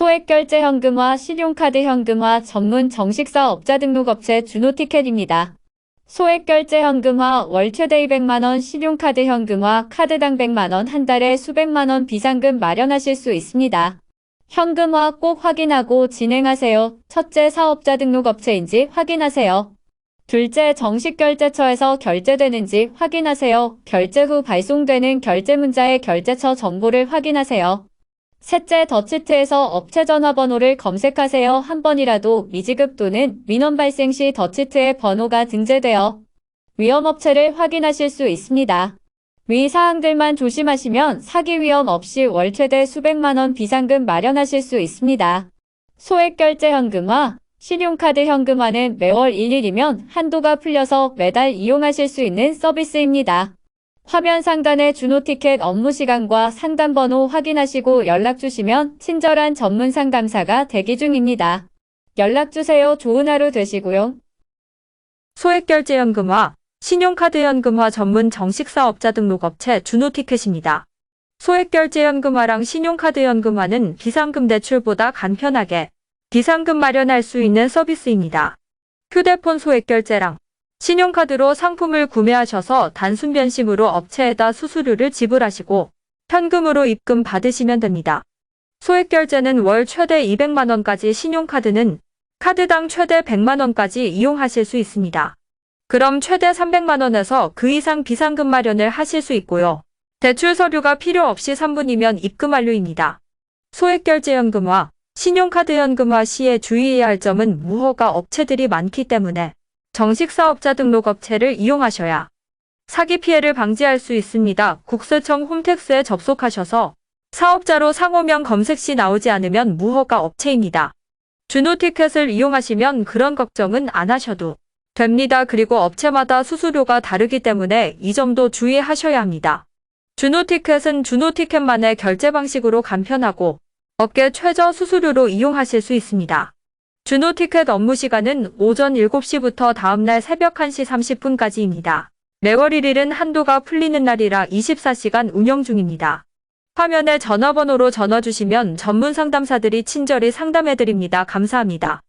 소액결제 현금화, 신용카드 현금화 전문 정식사 업자 등록업체 준호티켓입니다. 소액결제 현금화 월 최대 200만원, 신용카드 현금화 카드당 100만원 한 달에 수백만원 비상금 마련하실 수 있습니다. 현금화 꼭 확인하고 진행하세요. 첫째 사업자 등록업체인지 확인하세요. 둘째 정식결제처에서 결제되는지 확인하세요. 결제 후 발송되는 결제문자의 결제처 정보를 확인하세요. 셋째 더치트에서 업체 전화번호를 검색하세요. 한 번이라도 미지급 또는 민원 발생 시 더치트의 번호가 등재되어 위험업체를 확인하실 수 있습니다. 위 사항들만 조심하시면 사기 위험 없이 월 최대 수백만원 비상금 마련하실 수 있습니다. 소액결제 현금화, 신용카드 현금화는 매월 1일이면 한도가 풀려서 매달 이용하실 수 있는 서비스입니다. 화면 상단의 준호 티켓 업무 시간과 상담 번호 확인하시고 연락 주시면 친절한 전문 상담사가 대기 중입니다. 연락 주세요. 좋은 하루 되시고요. 소액결제 현금화, 신용카드 현금화 전문 정식사업자 등록업체 준호 티켓입니다. 소액결제 현금화랑 신용카드 현금화는 비상금 대출보다 간편하게 비상금 마련할 수 있는 서비스입니다. 휴대폰 소액결제랑 신용카드로 상품을 구매하셔서 단순 변심으로 업체에다 수수료를 지불하시고 현금으로 입금 받으시면 됩니다. 소액 결제는 월 최대 200만원까지 신용카드는 카드당 최대 100만원까지 이용하실 수 있습니다. 그럼 최대 300만원에서 그 이상 비상금 마련을 하실 수 있고요. 대출 서류가 필요 없이 3분이면 입금 완료입니다. 소액 결제 현금화, 신용카드 현금화 시에 주의해야 할 점은 무허가 업체들이 많기 때문에 정식 사업자 등록 업체를 이용하셔야 사기 피해를 방지할 수 있습니다. 국세청 홈택스에 접속하셔서 사업자로 상호명 검색 시 나오지 않으면 무허가 업체입니다. 준호 티켓을 이용하시면 그런 걱정은 안 하셔도 됩니다. 그리고 업체마다 수수료가 다르기 때문에 이 점도 주의하셔야 합니다. 준호 티켓은 준호 티켓만의 결제 방식으로 간편하고 업계 최저 수수료로 이용하실 수 있습니다. 준호 티켓 업무 시간은 오전 7시부터 다음날 새벽 1시 30분까지입니다. 매월 1일은 한도가 풀리는 날이라 24시간 운영 중입니다. 화면에 전화번호로 전화 주시면 전문 상담사들이 친절히 상담해드립니다. 감사합니다.